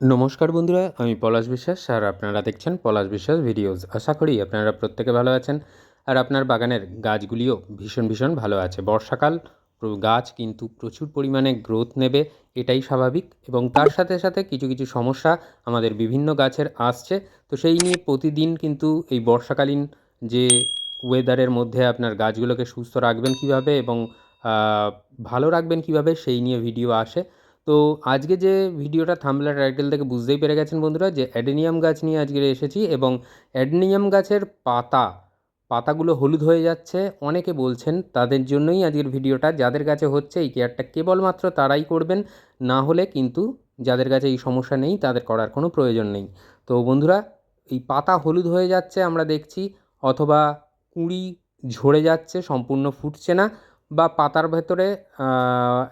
নমস্কার বন্ধুরা, আমি পলাশ বিশ্বাস আর আপনারা দেখছেন পলাশ বিশ্বাস ভিডিওস। আশা করি আপনারা প্রত্যেকে ভালো আছেন আর আপনার বাগানের গাছগুলিও ভীষণ ভীষণ ভালো আছে। বর্ষাকাল গাছ কিন্তু প্রচুর পরিমাণে গ্রোথ নেবে, এটাই স্বাভাবিক এবং তার সাথে সাথে কিছু কিছু সমস্যা আমাদের বিভিন্ন গাছের আসছে। তো সেই নিয়ে প্রতিদিন কিন্তু এই বর্ষাকালীন যে ওয়েদারের মধ্যে আপনার গাছগুলোকে সুস্থ রাখবেন কীভাবে এবং ভালো রাখবেন কীভাবে সেই নিয়ে ভিডিও আসে। তো আজকে যে ভিডিওটা থাম্বলার টাইটেল থেকে বুঝতেই পেরে গেছেন বন্ধুরা যে অ্যাডেনিয়াম গাছ নিয়ে আজকে এসেছি এবং অ্যাডেনিয়াম গাছের পাতা, পাতাগুলো হলুদ হয়ে যাচ্ছে। অনেকে বলছেন তাদের জন্যই আজকের ভিডিওটা। যাদের কাছে হচ্ছে এই কেয়ারটা কেবলমাত্র তারাই করবেন, না হলে কিন্তু যাদের কাছে এই সমস্যা নেই তাদের করার কোনো প্রয়োজন নেই। তো বন্ধুরা, এই পাতা হলুদ হয়ে যাচ্ছে আমরা দেখছি, অথবা কুঁড়ি ঝরে যাচ্ছে, সম্পূর্ণ ফুটছে না। বা পাতার ভেতরে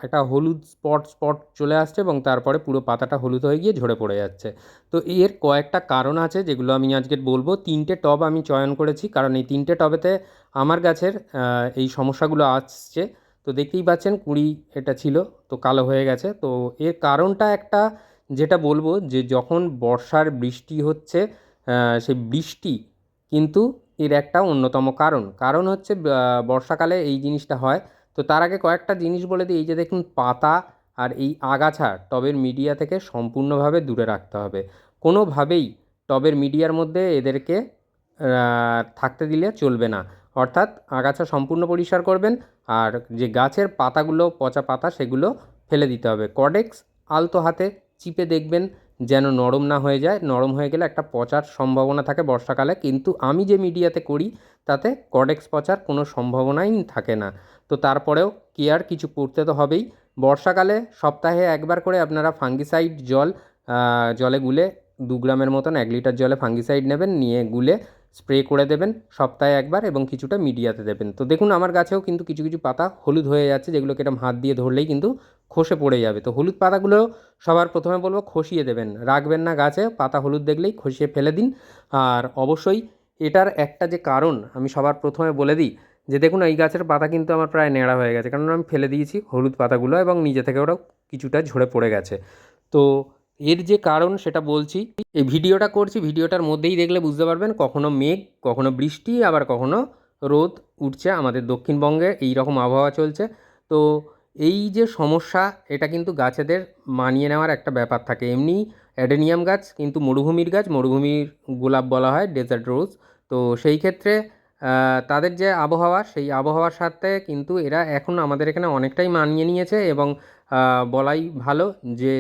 একটা হলুদ স্পট স্পট চলে আসছে এবং তারপরে পুরো পাতাটা হলুদ হয়ে গিয়ে ঝরে পড়ে যাচ্ছে। তো এর কয়েকটা কারণ আছে যেগুলো আমি আজকে বলব। তিনটে টব আমি চয়ন করেছি, কারণ এই তিনটে টবেতে আমার গাছের এই সমস্যাগুলো আসছে। তো দেখতেই পাচ্ছেন কুড়ি এটা ছিল, তো কালো হয়ে গেছে। তো এর কারণটা একটা, যেটা বলব যে যখন বর্ষার বৃষ্টি হচ্ছে সেই বৃষ্টি কিন্তু এর একটা অন্যতম কারণ। কারণ হচ্ছে বর্ষাকালে এই জিনিসটা হয়। তো তার আগে কয়েকটা জিনিস বলে দিই। এই যে দেখুন, পাতা আর এই আগাছা টবের মিডিয়া থেকে সম্পূর্ণভাবে দূরে রাখতে হবে। কোনোভাবেই টবের মিডিয়ার মধ্যে এদেরকে থাকতে দিলে চলবে না। অর্থাৎ আগাছা সম্পূর্ণ পরিষ্কার করবেন আর যে গাছের পাতাগুলো, পচা পাতা, সেগুলো ফেলে দিতে হবে। কডেক্স আলতো হাতে চিপে দেখবেন। যেন নরম না হয়ে যায়, নরম হয়ে গেলে একটা পচার সম্ভাবনা থাকে বর্ষাকালে, কিন্তু আমি যে মিডিয়াতে করি, তাতে কডেক্স পচার কোনো সম্ভাবনাই থাকে না। তো তারপরেও কেয়ার কিছু করতে তো হবেই। বর্ষাকালে সপ্তাহে একবার করে আপনারা ফাঙ্গিসাইড জল জলে গুলে দু গ্রামের মতন এক লিটার জলে ফাঙ্গিসাইড নেবেন, নিয়ে গুলে স্প্রে করে দেবেন সপ্তাহে একবার এবং কিছুটা মিডিয়াতে দেবেন। তো দেখুন, আমার গাছেও কিন্তু কিছু কিছু পাতা হলুদ হয়ে যাচ্ছে, যেগুলোকে এরকম হাত দিয়ে ধরলেই কিন্তু খসে পড়ে যাবে। তো হলুদ পাতাগুলো সবার প্রথমে বলব খসিয়ে দেবেন। রাখবেন না গাছে, পাতা হলুদ দেখলেই খসিয়ে ফেলে দিন। আর অবশ্যই এটার একটা যে কারণ আমি সবার প্রথমে বলে দিই, যে দেখুন, এই গাছের পাতা কিন্তু আমার প্রায় ন্যাড়া হয়ে গেছে। কারণ আমি ফেলে দিয়েছি হলুদ পাতাগুলো এবং নিজে থেকে ওরা কিছুটা ঝরে পড়ে গেছে। তো এর যে কারণ সেটা বলছি, এই ভিডিওটা করছি, ভিডিওটার মধ্যেই দেখলে বুঝতে পারবেন কখনো মেঘ, কখনো বৃষ্টি, আবার কখনো রোদ উঠছে আমাদের দক্ষিণবঙ্গে এই রকম আবহাওয়া চলছে। তো এই যে সমস্যা, এটা কিন্তু গাছেদের মানিয়ে নেওয়ার একটা ব্যাপার থাকে। এমনি অ্যাডেনিয়াম গাছ, কিন্তু মরুভূমির গাছ, মরুভূমির গোলাপ বলা হয় ডেজার্ট রোজ তো সেই ক্ষেত্রে তাদের যে আবহাওয়া, সেই আবহাওয়ার সাথে কিন্তু এরা এখন আমাদের এখানে অনেকটাই মানিয়ে নিয়েছে এবং বলাই ভালো যে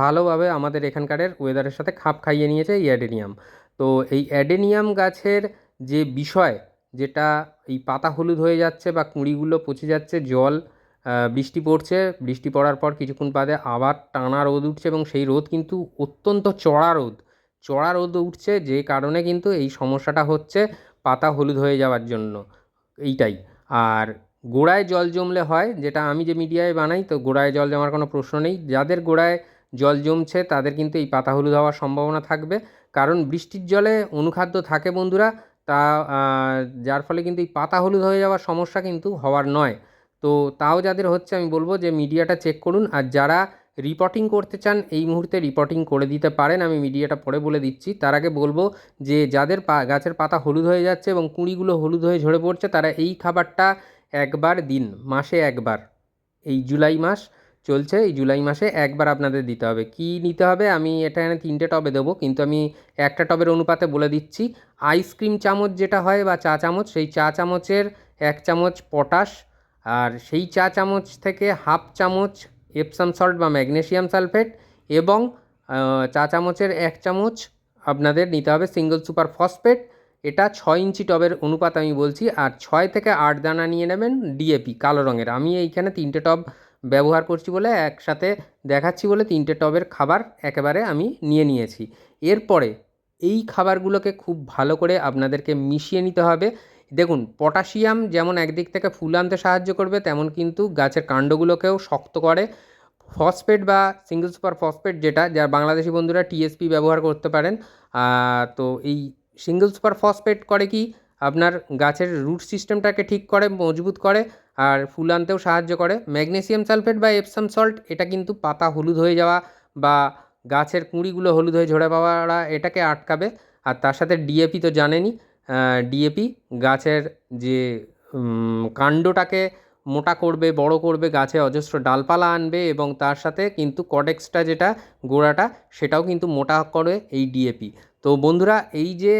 ভালোভাবে আমাদের এখানকারের ওয়েদারের সাথে খাপ খাইয়ে নিয়েছে এই অ্যাডেনিয়াম। তো এই অ্যাডেনিয়াম গাছের যে বিষয়, যেটা এই পাতা হলুদ হয়ে যাচ্ছে বা কুঁড়িগুলো পচে যাচ্ছে, জল বৃষ্টি পড়ছে, বৃষ্টি পড়ার পর কিছুক্ষণ বাদে আবার টানা রোদ উঠছে এবং সেই রোদ কিন্তু অত্যন্ত চড়া রোদ। চড়া রোদ উঠছে যে কারণে কিন্তু এই সমস্যাটা হচ্ছে পাতা হলুদ হয়ে যাওয়ার জন্য, এইটাই। আর গোড়ায় জল জমলে হয়, যেটা আমি যে মিডিয়ায় বানাই, তো গোড়ায় জল জমার কোনো প্রশ্ন নেই। যাদের গোড়ায় জল জমছে, তাদের কিন্তু এই পাতা হলুদ হওয়ার সম্ভাবনা থাকবে। কারণ বৃষ্টির জলে অনুখাদ্য থাকে বন্ধুরা, তা যার ফলে কিন্তু এই পাতা হলুদ হয়ে যাওয়ার সমস্যা কিন্তু হওয়ার নয়। তো তাও যাদের হচ্ছে, আমি বলব যে মিডিয়াটা চেক করুন। আর যারা রিপোর্টিং করতে চান, এই মুহূর্তে রিপোর্টিং করে দিতে পারেন। আমি মিডিয়াটা পরে বলে দিচ্ছি। তার আগে বলব যে, যাদের পা, গাছের পাতা হলুদ হয়ে যাচ্ছে এবং কুঁড়িগুলো হলুদ হয়ে ঝরে পড়ছে, তারা এই খাবারটা একবার দিন, মাসে একবার। এই জুলাই মাস চলছে, এই জুলাই মাসে একবার আপনাদের দিতে হবে। কি নিতে হবে? আমি এটা এখানে তিনটে টবে দেবো, কিন্তু আমি একটা টবের অনুপাতে বলে দিচ্ছি। আইসক্রিম চামচ যেটা হয় বা চা চামচ, সেই চা চামচের এক চামচ পটাশ আর সেই চা চামচ থেকে হাফ চামচ এপসাম সল্ট বা ম্যাগনেসিয়াম সালফেট এবং চা চামচের এক চামচ আপনাদের নিতে হবে সিঙ্গল সুপার ফসফেট এটা ছয় ইঞ্চি টবের অনুপাত আমি বলছি, আর ছয় থেকে আট দানা নিয়ে নেবেন ডিএপি কালো রঙের। আমি এইখানে তিনটে টব ব্যবহার করছি বলে একসাথে দেখাচ্ছি বলে তিনটে টবের খাবার একেবারে আমি নিয়ে নিয়েছি। এরপরে এই খাবারগুলোকে খুব ভালো করে আপনাদেরকে মিশিয়ে নিতে হবে। দেখুন, পটাশিয়াম যেমন একদিক থেকে ফুল আনতে সাহায্য করবে, তেমন কিন্তু গাছের কাণ্ডগুলোকেও শক্ত করে ফসফেট বা সিঙ্গেল সুপার ফসফেট যেটা, যার বাংলাদেশি বন্ধুরা টিএসপি ব্যবহার করতে পারেন। তো এই সিঙ্গেল সুপার ফসফেট করে কি? আপনার গাছের রুট সিস্টেমটাকে ঠিক করে, মজবুত করে, আর ফুল আনতেও সাহায্য করে। ম্যাগনেসিয়াম সালফেট বা এপসাম সল্ট, এটা কিন্তু পাতা হলুদ হয়ে যাওয়া বা গাছের কুঁড়িগুলো হলুদ হয়ে ঝরে পড়া এটাকে আটকাবে। আর তার সাথে ডিএপি তো জানেনই। ডিএপি গাছের যে কাণ্ডটাকে মোটা করবে, বড় করবে, গাছে অজস্র ডালপালা আনবে এবং তার সাথে কিন্তু কডেক্সটা যেটা, গোড়াটা, সেটাও কিন্তু মোটা করে এই ডিএপি তো বন্ধুরা, এই যে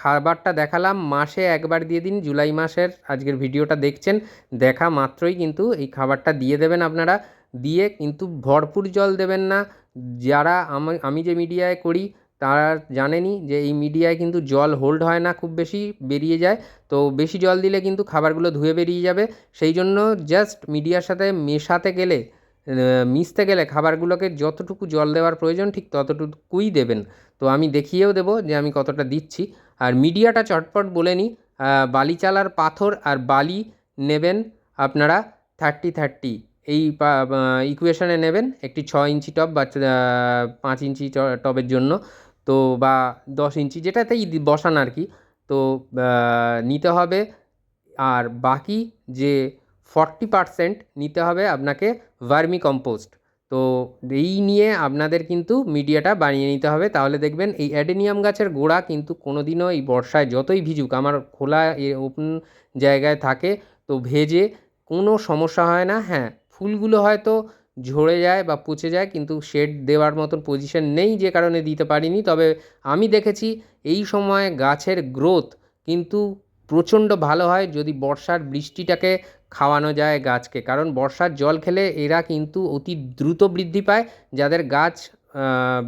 খাবারটা দেখালাম, মাসে একবার দিয়ে দিন, জুলাই মাসের আজকের ভিডিওটা দেখছেন, দেখা মাত্রই কিন্তু এই খাবারটা দিয়ে দেবেন আপনারা। দিয়ে কিন্তু ভরপুর জল দেবেন না। যারা আমি আমি যে মিডিয়ায় করি তারা জানেনই যে এই মিডিয়ায় কিন্তু জল হোল্ড হয় না খুব বেশি, বেরিয়ে যায়। তো বেশি জল দিলে কিন্তু খাবারগুলো ধুয়ে বেরিয়ে যাবে। সেই জন্য জাস্ট মিডিয়ার সাথে মেশাতে গেলে মিশতে গেলে খাবারগুলোকে যতটুকু জল দেওয়ার প্রয়োজন ঠিক ততটুকুই দেবেন। তো আমি দেখিয়েও দেবো যে আমি কতটা দিচ্ছি। আর মিডিয়াটা চটপট বলে নিই বালি চালার পাথর আর বালি নেবেন আপনারা থার্টি থার্টি এই ইকুয়েশনে নেবেন একটি ছ ইঞ্চি টব বা পাঁচ ইঞ্চি টবের জন্য। তো বা দশ ইঞ্চি যেটাতেই বসান আর কি তো নিতে হবে। আর বাকি যে ফর্টি পারসেন্ট নিতে হবে আপনাকে ভার্মি কম্পোস্ট। তো এই নিয়ে আপনাদের কিন্তু মিডিয়াটা বানিয়ে নিতে হবে। তাহলে দেখবেন এই অ্যাডেনিয়াম গাছের গোড়া কিন্তু কোনো দিনও এই বর্ষায় যতই ভিজুক, আমার খোলা ওপেন জায়গায় থাকে তো ভেজে কোনো সমস্যা হয় না। হ্যাঁ ফুলগুলো হয়তো ঝরে যায় বা পচে যায়, কিন্তু শেড দেওয়ার মতন পজিশন নেই যে কারণে দিতে পারিনি। তবে আমি দেখেছি এই সময় গাছের গ্রোথ কিন্তু প্রচণ্ড ভালো হয় যদি বর্ষার বৃষ্টিটাকে খাওয়ানো যায় গাছকে। কারণ বর্ষার জল খেলে এরা কিন্তু অতি দ্রুত বৃদ্ধি পায়। যাদের গাছ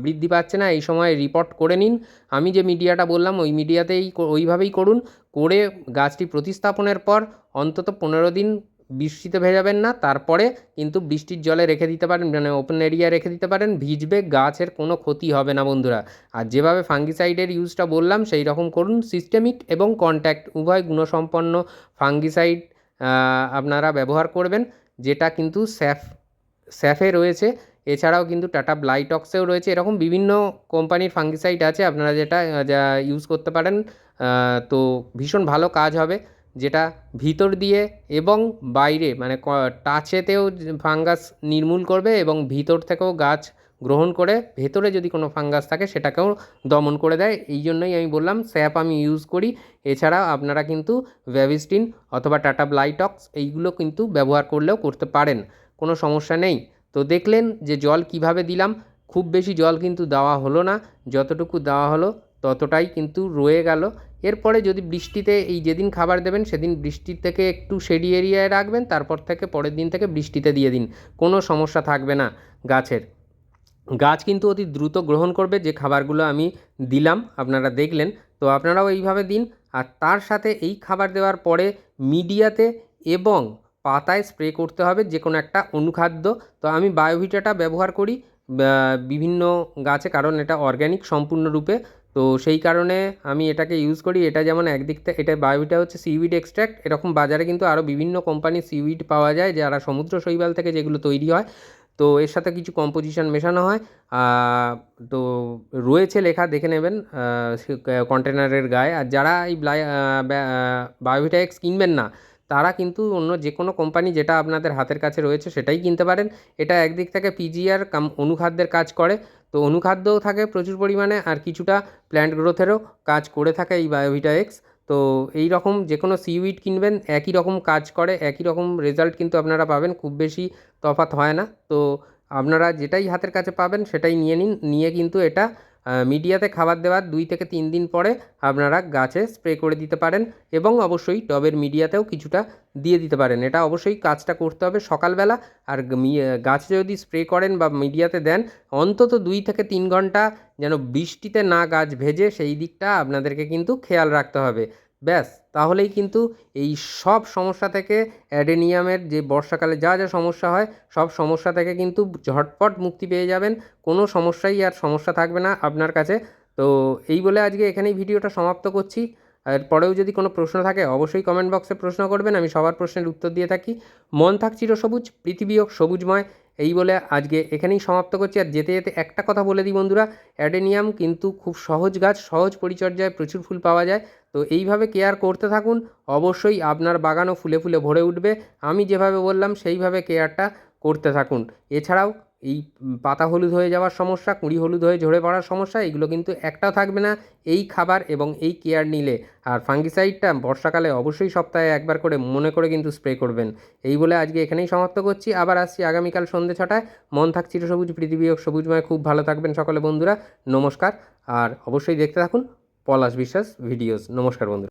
বৃদ্ধি পাচ্ছে না, এই সময় রিপোর্ট করে নিন। আমি যে মিডিয়াটা বললাম, ওই মিডিয়াতেই ওইভাবেই করুন। করে গাছটি প্রতিস্থাপনের পর অন্তত পনেরো দিন বৃষ্টিতে ভেজাবেন না, তারপরে কিন্তু বৃষ্টির জলে রেখে দিতে পারেন মানে ওপেন এরিয়া রেখে দিতে পারেন, ভিজবে, গাছের কোনো ক্ষতি হবে না বন্ধুরা। আর যেভাবে ফাঙ্গিসাইডের ইউজটা বললাম, সেই রকম করুন সিস্টেমিক এবং কন্ট্যাক্ট উভয় গুণসম্পন্ন ফাঙ্গিসাইড আপনারা ব্যবহার করবেন, যেটা কিন্তু স্যাফ, স্যাফে রয়েছে। এছাড়াও কিন্তু টাটা ব্লাইটক্সেও রয়েছে। এরকম বিভিন্ন কোম্পানির ফাঙ্গিসাইড আছে, আপনারা যেটা ইউজ করতে পারেন তো ভীষণ ভালো কাজ হবে। যেটা ভিতর দিয়ে এবং বাইরে মানে টাচেতেও ফাঙ্গাস নির্মূল করবে এবং ভিতর থেকেও গাছ গ্রহণ করে ভেতরে যদি কোনো ফাঙ্গাস থাকে সেটাকেও দমন করে দেয়। এই জন্যই আমি বললাম, স্যাপ আমি ইউজ করি। এছাড়া আপনারা কিন্তু ভ্যাভিস্টিন অথবা টাটা ব্লাইটক্স এইগুলো কিন্তু ব্যবহার করলেও করতে পারেন, কোনো সমস্যা নেই। তো দেখলেন যে জল কীভাবে দিলাম, খুব বেশি জল কিন্তু দেওয়া হলো না। যতটুকু দেওয়া হলো ততটাই কিন্তু রয়ে গেল। এরপরে যদি বৃষ্টিতে এই যেদিন খাবার দেবেন, সেদিন বৃষ্টির থেকে একটু শেডি এরিয়ায় রাখবেন, তারপর থেকে পরের দিন থেকে বৃষ্টিতে দিয়ে দিন। কোনো সমস্যা থাকবে না গাছের। গাছ কিন্তু অতি দ্রুত গ্রহণ করবে, যে খাবারগুলো আমি দিলাম, আপনারা দেখলেন। তো আপনারাও এইভাবে দিন। আর তার সাথে এই খাবার দেওয়ার পরে মিডিয়াতে এবং পাতায় স্প্রে করতে হবে যে কোনো একটা অনুখাদ্য। তো আমি বায়োভিটাটা ব্যবহার করি বিভিন্ন গাছে, কারণ এটা অর্গ্যানিক, সম্পূর্ণরূপে। তো সেই কারণে আমি এটাকে ইউজ করি। এটা যেমন একদিক থেকে এটা বায়োভিটা হচ্ছে সিউইড এক্সট্র্যাক্ট এরকম বাজারে কিন্তু আরও বিভিন্ন কোম্পানির সিউইড পাওয়া যায়, যারা সমুদ্র শৈবাল থেকে যেগুলো তৈরি হয়। তো এর সাথে কিছু কম্পোজিশন মেশানো হয়। তো রয়েছে লেখা, দেখে নেবেন। কন্টেনারের গায়ে। আর যারা এই বায়োভিটা এক্স কিনবেন না, তারা কিন্তু অন্য যে কোনো কোম্পানি যেটা আপনাদের হাতের কাছে রয়েছে, সেটাই কিনতে পারেন। এটা একদিক থেকে পিজিআর কাম, অনুখাদ্যের কাজ করে। তো অনুখাদ্যও থাকে প্রচুর পরিমাণে আর কিছুটা প্ল্যান্ট গ্রোথেরও কাজ করে থাকে এই বায়োভিটা এক্স তো এই রকম যে কোনো সিউইড কিনবেন, একই রকম কাজ করে, একই রকম রেজাল্ট কিন্তু আপনারা পাবেন, খুব বেশি তফাৎ হয় না। তো আপনারা যেটাই হাতের কাছে পাবেন সেটাই নিয়ে নিন, নিয়ে কিন্তু এটা মিডিয়াতে খাবার দেওয়ার দুই থেকে তিন দিন পরে আপনারা গাছে স্প্রে করে দিতে পারেন এবং অবশ্যই টবের মিডিয়াতেও কিছুটা দিয়ে দিতে পারেন। এটা অবশ্যই কাজটা করতে হবে সকালবেলা। আর গাছে যদি স্প্রে করেন বা মিডিয়াতে দেন, অন্তত দুই থেকে তিন ঘণ্টা যেন বৃষ্টিতে না গাছ ভেজে সেই দিকটা আপনাদেরকে কিন্তু খেয়াল রাখতে হবে। ব্যাস, তাহলেই কিন্তু এই সব সমস্যা থেকে অ্যাডেনিয়ামের যে বর্ষাকালে যা যা সমস্যা হয়, সব সমস্যা থেকে কিন্তু ঝটপট মুক্তি পেয়ে যাবেন। কোনো সমস্যাই আর সমস্যা থাকবে না আপনার কাছে। তো এই বলে আজকে এখানেই ভিডিওটা সমাপ্ত করছি। আর পরেও যদি কোনো প্রশ্ন থাকে, অবশ্যই কমেন্ট বক্সে প্রশ্ন করবেন, আমি সবার প্রশ্নের উত্তর দিয়ে থাকি। মন থাক চিরসবুজ, পৃথিবী হোক সবুজময়। এই বলে আজকে এখানেই সমাপ্ত করছি। আর যেতে যেতে একটা কথা বলে দিই বন্ধুরা, অ্যাডেনিয়াম কিন্তু খুব সহজ গাছ, সহজ পরিচর্যায় প্রচুর ফুল পাওয়া যায়। তো এইভাবে কেয়ার করতে থাকুন। অবশ্যই আপনার বাগানও ফুলে ফুলে ভরে উঠবে। আমি যেভাবে বললাম, সেইভাবে কেয়ারটা করতে থাকুন। এছাড়াও এই পাতা হলুদ হয়ে যাওয়ার সমস্যা, কুঁড়ি হলুদ হয়ে ঝরে পড়ার সমস্যা, এগুলো কিন্তু একটাও থাকবে না। এই খাবার এবং এই কেয়ার নিলে আর ফাঙ্গিসাইডটা বর্ষাকালে অবশ্যই সপ্তাহে একবার করে মনে করে কিন্তু স্প্রে করবেন। এই বলে আজকে এখানেই সমাপ্ত করছি। আবার আসছি আগামীকাল সন্ধ্যে ছটায়। মন থাক চিরসবুজ, পৃথিবী সবুজময়। খুব ভালো থাকবেন সকলে বন্ধুরা। নমস্কার। আর অবশ্যই দেখতে থাকুন। পলাশ বিশ্বাস ভিডিওস। নমস্কার বন্ধুরা।